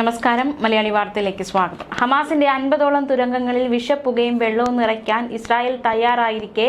നമസ്കാരം. മലയാളി വാർത്തയിലേക്ക് സ്വാഗതം. ഹമാസിന്റെ അൻപതോളം തുരങ്കങ്ങളിൽ വിഷപ്പുകയും വെള്ളവും നിറയ്ക്കാൻ ഇസ്രായേൽ തയ്യാറായിരിക്കെ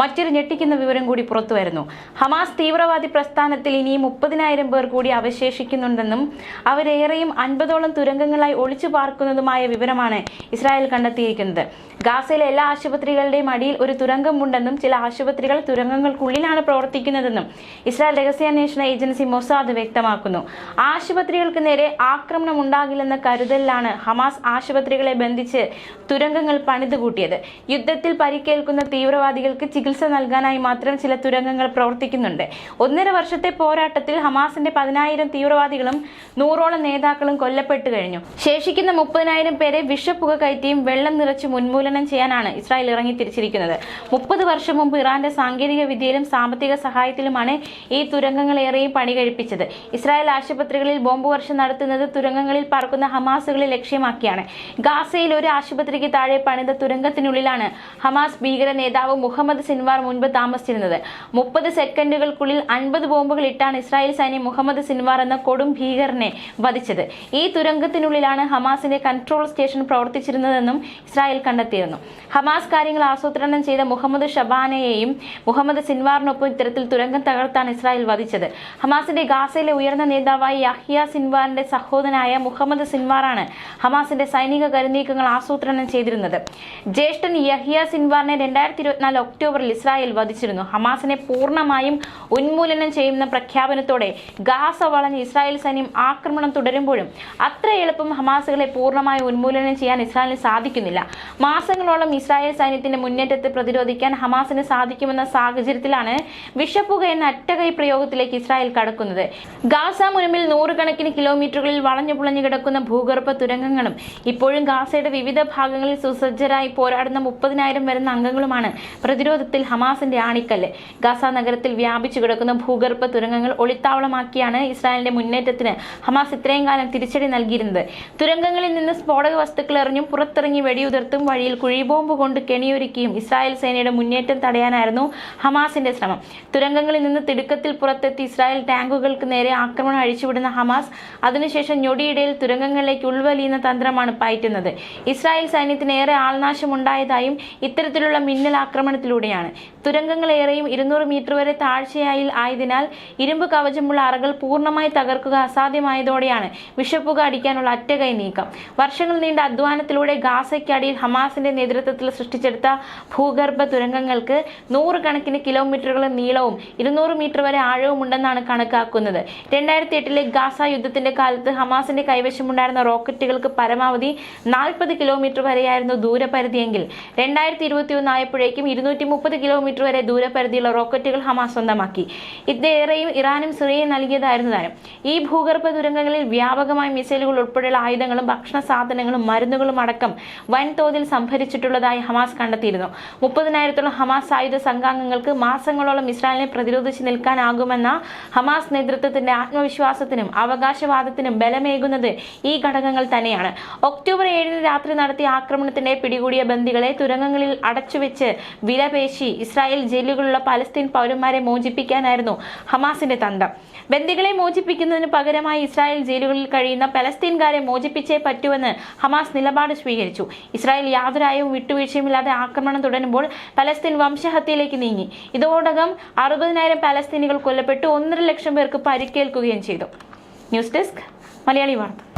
മറ്റൊരു ഞെട്ടിക്കുന്ന വിവരം കൂടി പുറത്തുവരുന്നു ഹമാസ് തീവ്രവാദി പ്രസ്ഥാനത്തിൽ ഇനിയും മുപ്പതിനായിരം പേർ കൂടി അവശേഷിക്കുന്നുണ്ടെന്നും അവരേറെയും അൻപതോളം തുരങ്കങ്ങളായി ഒളിച്ചു പാർക്കുന്നതുമായ വിവരമാണ് ഇസ്രായേൽ കണ്ടെത്തിയിരിക്കുന്നത്. ഗാസയിലെ എല്ലാ ആശുപത്രികളുടെയും അടിയിൽ ഒരു തുരങ്കമുണ്ടെന്നും ചില ആശുപത്രികൾ തുരങ്കങ്ങൾക്കുള്ളിലാണ് പ്രവർത്തിക്കുന്നതെന്നും ഇസ്രായേൽ രഹസ്യാന്വേഷണ ഏജൻസി മൊസാദ് വ്യക്തമാക്കുന്നു. ആശുപത്രികൾക്ക് നേരെ ആക്രമണം ഉണ്ടാകില്ലെന്ന കരുതലിലാണ് ഹമാസ് ആശുപത്രികളെ ബന്ധിച്ച് തുരങ്കങ്ങൾ പണിതുകൂട്ടിയത്. യുദ്ധത്തിൽ പരിക്കേൽക്കുന്ന തീവ്രവാദികൾക്ക് ചികിത്സ നൽകാനായി മാത്രം ചില തുരങ്കങ്ങൾ പ്രവർത്തിക്കുന്നുണ്ട്. ഒന്നര വർഷത്തെ പോരാട്ടത്തിൽ ഹമാസിന്റെ പതിനായിരം തീവ്രവാദികളും നൂറോളം നേതാക്കളും കൊല്ലപ്പെട്ടു കഴിഞ്ഞു. ശേഷിക്കുന്ന മുപ്പതിനായിരം പേരെ വിഷപ്പുക കയറ്റിയും വെള്ളം നിറച്ച് ഉന്മൂലനം ചെയ്യാനാണ് ഇസ്രായേൽ ഇറങ്ങി തിരിച്ചിരിക്കുന്നത് മുപ്പത് വർഷം മുമ്പ് ഇറാന്റെ സാങ്കേതിക വിദ്യയിലും സാമ്പത്തിക സഹായത്തിലുമാണ് ഈ തുരങ്കങ്ങളേറെയും പണി കഴിപ്പിച്ചത്. ഇസ്രായേൽ ആശുപത്രികളിൽ ബോംബ് വർഷം നടത്തുന്നത് തുരങ്കങ്ങളിൽ പറക്കുന്ന ഹമാസുകളെ ലക്ഷ്യമാക്കിയാണ്. ഗാസയിൽ ഒരു ആശുപത്രിക്ക് താഴെ പണിത തുരങ്കത്തിനുള്ളിലാണ് ഹമാസ് ഭീകര നേതാവ് മുഹമ്മദ് സിൻവാർ മുൻപ് താമസിച്ചിരുന്നത്. മുപ്പത് സെക്കൻഡുകൾക്കുള്ളിൽ അൻപത് ബോംബുകൾ ഇട്ടാണ് ഇസ്രായേൽ സൈന്യം മുഹമ്മദ് സിൻവാർ എന്ന കൊടും ഭീകരനെ വധിച്ചത്. ഈ തുരങ്കത്തിനുള്ളിലാണ് ഹമാസിന്റെ കൺട്രോൾ സ്റ്റേഷൻ പ്രവർത്തിച്ചിരുന്നതെന്നും ഇസ്രായേൽ കണ്ടെത്തിയിരുന്നു. ഹമാസ് കാര്യങ്ങൾ ആസൂത്രണം ചെയ്ത മുഹമ്മദ് ഷബാനയെയും മുഹമ്മദ് സിൻവാറിനൊപ്പം ഇത്തരത്തിൽ തുരങ്കം തകർത്താണ് ഇസ്രായേൽ വധിച്ചത്. ഹമാസിന്റെ ഗാസയിലെ ഉയർന്ന നേതാവായ യഹ്യ സിൻവാറിന്റെ സഹോദരനായ മുഹമ്മദ് സിൻവാറാണ് ഹമാസിന്റെ സൈനിക കരുനീക്കങ്ങൾ ആസൂത്രണം ചെയ്തിരുന്നത്. ജ്യേഷ്ഠൻ യഹിയ സിൻവാറിനെ രണ്ടായിരത്തി ഇരുപത്തിനാല് ഒക്ടോബറിൽ ഇസ്രായേൽ വധിച്ചിരുന്നു. ഹമാസിനെ പൂർണമായും ഉന്മൂലനം ചെയ്യുന്ന പ്രഖ്യാപനത്തോടെ ഗാസ വളഞ്ഞ് ഇസ്രായേൽ സൈന്യം ആക്രമണം തുടരുമ്പോഴും അത്ര എളുപ്പം ഹമാസുകളെ പൂർണമായി ഉന്മൂലനം ചെയ്യാൻ ഇസ്രായേലിന് സാധിക്കുന്നില്ല. മാസങ്ങളോളം ഇസ്രായേൽ സൈന്യത്തിന്റെ മുന്നേറ്റത്തെ പ്രതിരോധിക്കാൻ ഹമാസിന് സാധിക്കുമെന്ന സാഹചര്യത്തിലാണ് വിഷപ്പുക എന്ന അറ്റകൈ പ്രയോഗത്തിലേക്ക് ഇസ്രായേൽ കടക്കുന്നത്. ഗാസ മുനമ്പിൽ നൂറുകണക്കിന് കിലോമീറ്ററുകളിൽ വളഞ്ഞു പുളഞ്ഞു കിടക്കുന്ന ഭൂഗർഭ തുരങ്കങ്ങളും ഇപ്പോഴും ഗാസയുടെ വിവിധ ഭാഗങ്ങളിൽ സുസജ്ജരായി പോരാടുന്ന മുപ്പതിനായിരം വരുന്ന അംഗങ്ങളുമാണ് പ്രതിരോധത്തിൽ ഹമാസിന്റെ ആണിക്കല്ല്. ഗാസ നഗരത്തിൽ വ്യാപിച്ചു കിടക്കുന്ന ഭൂഗർഭ തുരങ്കങ്ങൾ ഒളിത്താവളമാക്കിയാണ് ഇസ്രായേലിന്റെ മുന്നേറ്റത്തിന് ഹമാസ് ഇത്രയും കാലം തിരിച്ചടി നൽകിയിരുന്നത്. തുരങ്കങ്ങളിൽ നിന്ന് സ്ഫോടക വസ്തുക്കൾ എറിഞ്ഞും പുറത്തിറങ്ങി വെടിയുതിർത്തും വഴിയിൽ കുഴിബോംബ് കൊണ്ട് കെണിയൊരുക്കിയും ഇസ്രായേൽ സേനയുടെ മുന്നേറ്റം തടയാനായിരുന്നു ഹമാസിന്റെ ശ്രമം. തുരങ്കങ്ങളിൽ നിന്ന് തിടുക്കത്തിൽ പുറത്തെത്തി ഇസ്രായേൽ ടാങ്കുകൾക്ക് നേരെ ആക്രമണം അഴിച്ചുവിടുന്ന ഹമാസ് അതിനുശേഷം ഞൊടിയിടയിൽ തുരങ്കങ്ങളിലേക്ക് ഉൾവലിയുന്ന തന്ത്രമാണ് പയറ്റുന്നത്. ഇസ്രായേൽ സൈന്യത്തിന് ഏറെ ആൾനാശമുണ്ടായതായും ഇത്തരത്തിലുള്ള മിന്നൽ ആക്രമണത്തിലൂടെയാണ്. തുരങ്കങ്ങളേറെയും ഇരുന്നൂറ് മീറ്റർ വരെ താഴ്ചയായി ആയതിനാൽ ഇരുമ്പ് കവചമുള്ള അറകൾ പൂർണമായി തകർക്കുക അസാധ്യമായതോടെയാണ് വിഷപ്പുക അടിക്കാനുള്ള അറ്റകൈ നീക്കം. വർഷങ്ങൾ നീണ്ട അധ്വാനത്തിലൂടെ ഗാസയ്ക്കടിയിൽ ഹമാസിന്റെ നേതൃത്വത്തിൽ സൃഷ്ടിച്ചെടുത്ത ഭൂഗർഭ തുരങ്കങ്ങൾക്ക് നൂറുകണക്കിന് കിലോമീറ്ററുകൾ നീളവും ഇരുന്നൂറ് മീറ്റർ വരെ ആഴവും ഉണ്ടെന്നാണ് കണക്കാക്കുന്നത്. രണ്ടായിരത്തി എട്ടിലെ ഗാസ യുദ്ധത്തിന്റെ കാലത്ത് ഹമാസിന്റെ കൈവശമുണ്ടായിരുന്ന റോക്കറ്റുകൾക്ക് പരമാവധി നാൽപ്പത് കിലോമീറ്റർ വരെയായിരുന്നു ദൂരപരിധിയെങ്കിൽ. രണ്ടായിരത്തി ഇരുപത്തി ഒന്ന് ആയപ്പോഴേക്കും ഇരുന്നൂറ്റി മുപ്പത് കിലോമീറ്റർ വരെ ദൂരപരിധിയുള്ള റോക്കറ്റുകൾ ഹമാസ് സ്വന്തമാക്കി. ഇതേറെയും ഇറാനും സിറിയയും നൽകിയതായിരുന്നു താരം ഈ ഭൂഗർഭ ദുരന്തങ്ങളിൽ വ്യാപകമായി മിസൈലുകൾ ഉൾപ്പെടെയുള്ള ആയുധങ്ങളും ഭക്ഷണ സാധനങ്ങളും മരുന്നുകളും അടക്കം വൻതോതിൽ സംഭരിച്ചിട്ടുള്ളതായി ഹമാസ് കണ്ടെത്തിയിരുന്നു. മുപ്പതിനായിരത്തോളം ഹമാസ് ആയുധ സംഘാംഗങ്ങൾക്ക് മാസങ്ങളോളം ഇസ്രായേലിനെ പ്രതിരോധിച്ച് നിൽക്കാനാകുമെന്ന ഹമാസ് നേതൃത്വത്തിന്റെ ആത്മവിശ്വാസത്തിനും അവകാശവാദത്തിനും ബലമേകുന്നത് ഈ ഘടകങ്ങൾ തന്നെയാണ്. ഒക്ടോബർ ഏഴിന് രാത്രി നടത്തിയ ആക്രമണത്തിന്റെ പിടികൂടിയ ബന്ദികളെ തുരങ്കങ്ങളിൽ അടച്ചുവെച്ച് വിലപേശി ഇസ്രായേൽ ജയിലുകളിലുള്ള പലസ്തീൻ പൗരന്മാരെ മോചിപ്പിക്കാനായിരുന്നു ഹമാസിന്റെ തന്ത്രം. ബന്ദികളെ മോചിപ്പിക്കുന്നതിന് പകരമായി ഇസ്രായേൽ ജയിലുകളിൽ കഴിയുന്ന പലസ്തീൻകാരെ മോചിപ്പിച്ചേ പറ്റൂവെന്ന് ഹമാസ് നിലപാട് സ്വീകരിച്ചു. ഇസ്രായേൽ യാതൊരായവും വിട്ടുവീഴ്ചയുമില്ലാതെ ആക്രമണം തുടരുമ്പോൾ പലസ്തീൻ വംശഹത്യയിലേക്ക് നീങ്ങി. ഇതോടകം അറുപതിനായിരം പലസ്തീനികൾ കൊല്ലപ്പെട്ടു ഒന്നര ലക്ഷം പേർക്ക് പരിക്കേൽക്കുകയും ചെയ്തു. ന്യൂസ് ഡെസ്ക് മലയാളി വാർത്ത.